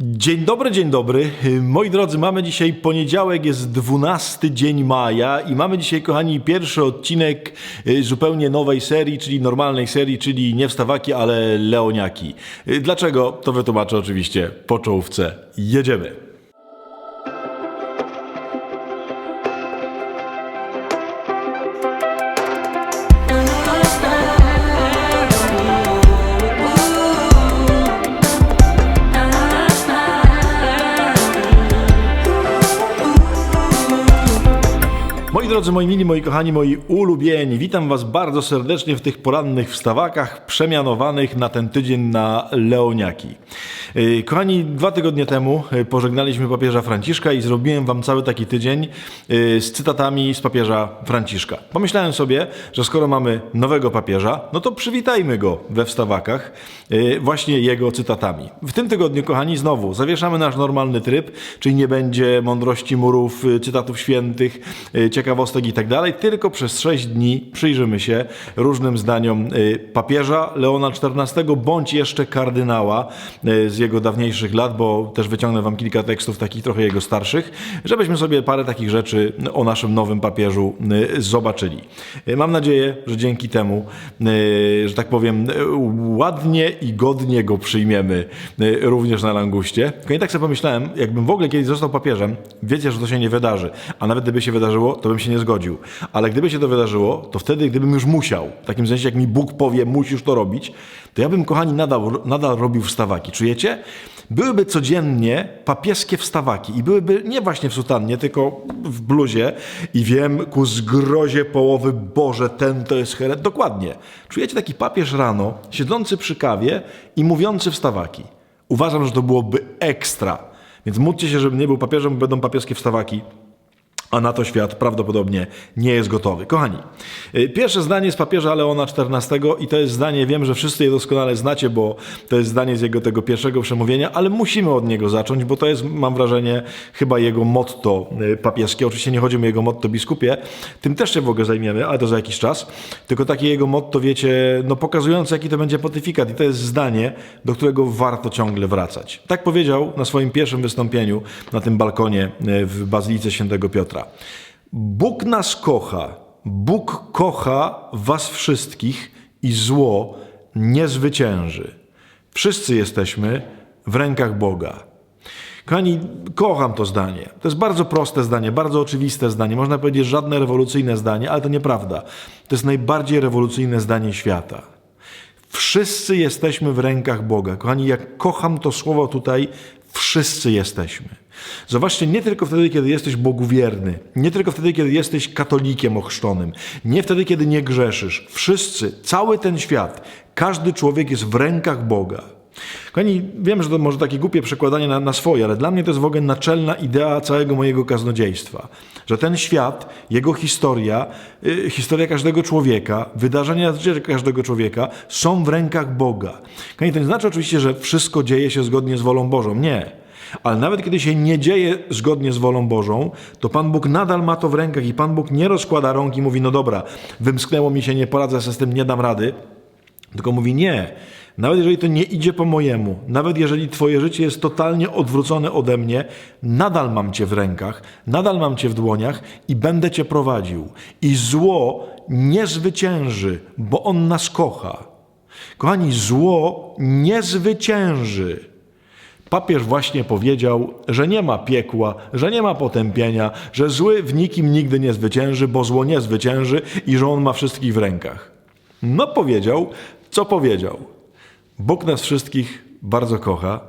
Dzień dobry, dzień dobry. Moi drodzy, mamy dzisiaj poniedziałek, jest 12 dzień maja i mamy dzisiaj, kochani, pierwszy odcinek y, zupełnie nowej serii, czyli normalnej serii, czyli nie wstawaki, ale leoniaki. Y, Dlaczego? To wytłumaczę oczywiście po czołówce. Jedziemy. Moi drodzy, moi mili, moi kochani, moi ulubieni, witam Was bardzo serdecznie w tych porannych wstawakach przemianowanych na ten tydzień na leoniaki. Yy, Kochani, dwa tygodnie temu yy, pożegnaliśmy papieża Franciszka i zrobiłem Wam cały taki tydzień yy, z cytatami z papieża Franciszka. Pomyślałem sobie, że skoro mamy nowego papieża, no to przywitajmy go we wstawakach właśnie jego cytatami. W tym tygodniu, kochani, znowu zawieszamy nasz normalny tryb, czyli nie będzie mądrości murów, cytatów świętych, ciekawostek i tak dalej, tylko przez sześć dni przyjrzymy się różnym zdaniom y, papieża Leona XIV bądź jeszcze kardynała y, z jego dawniejszych lat, bo też wyciągnę wam kilka tekstów takich trochę jego starszych, żebyśmy sobie parę takich rzeczy o naszym nowym papieżu y, zobaczyli. Y, Mam nadzieję, że dzięki temu, y, że tak powiem, ładnie i godnie go przyjmiemy również na languście. Tylko i tak sobie pomyślałem, jakbym w ogóle kiedyś został papieżem, wiecie, że to się nie wydarzy, a nawet gdyby się wydarzyło, to bym się nie zgodził. Ale gdyby się to wydarzyło, to wtedy, gdybym już musiał, w takim sensie, jak mi Bóg powie, musisz to robić, to ja bym, kochani, nadal, nadal robił wstawaki. Czujecie? Byłyby codziennie papieskie wstawaki i byłyby nie właśnie w sutannie, tylko w bluzie i wiem ku zgrozie połowy, Boże, ten to jest heret. Dokładnie. Czujecie taki papież rano, siedzący przy kawie i mówiący wstawaki. Uważam, że to byłoby ekstra. Więc módlcie się, żeby nie był papieżem, będą papieskie wstawaki a na to świat prawdopodobnie nie jest gotowy. Kochani, y, pierwsze zdanie z papieża Leona XIV i to jest zdanie, wiem, że wszyscy je doskonale znacie, bo to jest zdanie z jego tego pierwszego przemówienia, ale musimy od niego zacząć, bo to jest, mam wrażenie, chyba jego motto y, papieskie. Oczywiście nie chodzi o jego motto biskupie, tym też się w ogóle zajmiemy, ale to za jakiś czas. Tylko takie jego motto, wiecie, no pokazujące, jaki to będzie pontyfikat i to jest zdanie, do którego warto ciągle wracać. Tak powiedział na swoim pierwszym wystąpieniu na tym balkonie y, w Bazylice Świętego Piotra. Bóg nas kocha, Bóg kocha was wszystkich i zło nie zwycięży. Wszyscy jesteśmy w rękach Boga. Kochani, kocham to zdanie. To jest bardzo proste zdanie, bardzo oczywiste zdanie. Można powiedzieć żadne rewolucyjne zdanie, ale to nieprawda. To jest najbardziej rewolucyjne zdanie świata. Wszyscy jesteśmy w rękach Boga. Kochani, jak kocham to słowo tutaj, wszyscy jesteśmy. Zobaczcie, nie tylko wtedy, kiedy jesteś Bogu wierny, nie tylko wtedy, kiedy jesteś katolikiem ochrzczonym, nie wtedy, kiedy nie grzeszysz. Wszyscy, cały ten świat, każdy człowiek jest w rękach Boga. Kochani, wiem, że to może takie głupie przekładanie na, na swoje, ale dla mnie to jest w ogóle naczelna idea całego mojego kaznodziejstwa. Że ten świat, jego historia, y, historia każdego człowieka, wydarzenia życia każdego człowieka są w rękach Boga. Kochani, to nie znaczy oczywiście, że wszystko dzieje się zgodnie z wolą Bożą. Nie. Ale nawet kiedy się nie dzieje zgodnie z wolą Bożą, to Pan Bóg nadal ma to w rękach i Pan Bóg nie rozkłada rąk i mówi, no dobra, wymsknęło mi się, nie poradzę sobie z tym, nie dam rady. Tylko mówi nie. Nawet jeżeli to nie idzie po mojemu, nawet jeżeli Twoje życie jest totalnie odwrócone ode mnie, nadal mam Cię w rękach, nadal mam Cię w dłoniach i będę Cię prowadził. I zło nie zwycięży, bo On nas kocha. Kochani, zło nie zwycięży. Papież właśnie powiedział, że nie ma piekła, że nie ma potępienia, że zły w nikim nigdy nie zwycięży, bo zło nie zwycięży i że on ma wszystkich w rękach. No powiedział, co powiedział. Bóg nas wszystkich bardzo kocha,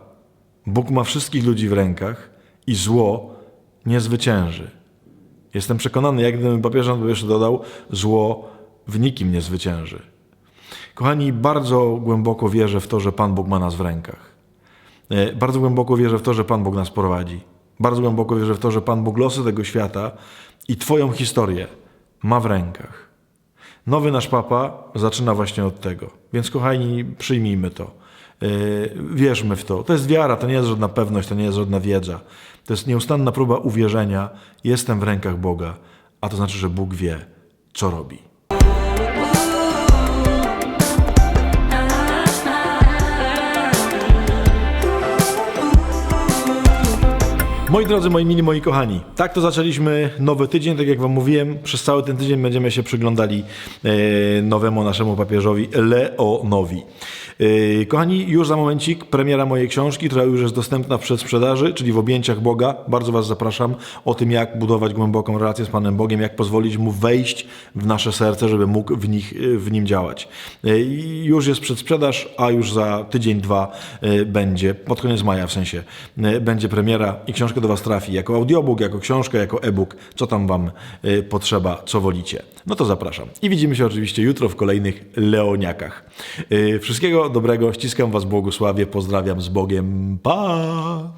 Bóg ma wszystkich ludzi w rękach i zło nie zwycięży. Jestem przekonany, jak gdybym papieżem by jeszcze dodał, zło w nikim nie zwycięży. Kochani, bardzo głęboko wierzę w to, że Pan Bóg ma nas w rękach. E, Bardzo głęboko wierzę w to, że Pan Bóg nas prowadzi. Bardzo głęboko wierzę w to, że Pan Bóg losy tego świata i Twoją historię ma w rękach. Nowy nasz papa zaczyna właśnie od tego. Więc kochani, przyjmijmy to. Yy, Wierzmy w to. To jest wiara, to nie jest żadna pewność, to nie jest żadna wiedza. To jest nieustanna próba uwierzenia. Jestem w rękach Boga, a to znaczy, że Bóg wie, co robi. Moi drodzy, moi mili, moi kochani, tak to zaczęliśmy nowy tydzień, tak jak wam mówiłem, przez cały ten tydzień będziemy się przyglądali e, nowemu naszemu papieżowi Leonowi. E, kochani, już za momencik premiera mojej książki, która już jest dostępna w przedsprzedaży, czyli w objęciach Boga. Bardzo was zapraszam o tym, jak budować głęboką relację z Panem Bogiem, jak pozwolić Mu wejść w nasze serce, żeby mógł w, nich, w nim działać. E, już jest przedsprzedaż, a już za tydzień, dwa e, będzie, pod koniec maja w sensie, e, będzie premiera i książka do Was trafi jako audiobook, jako książka, jako e-book, co tam Wam e, potrzeba, co wolicie. No to zapraszam. I widzimy się oczywiście jutro w kolejnych Leoniakach. E, Wszystkiego dobrego, ściskam Was, błogosławię, pozdrawiam z Bogiem, pa!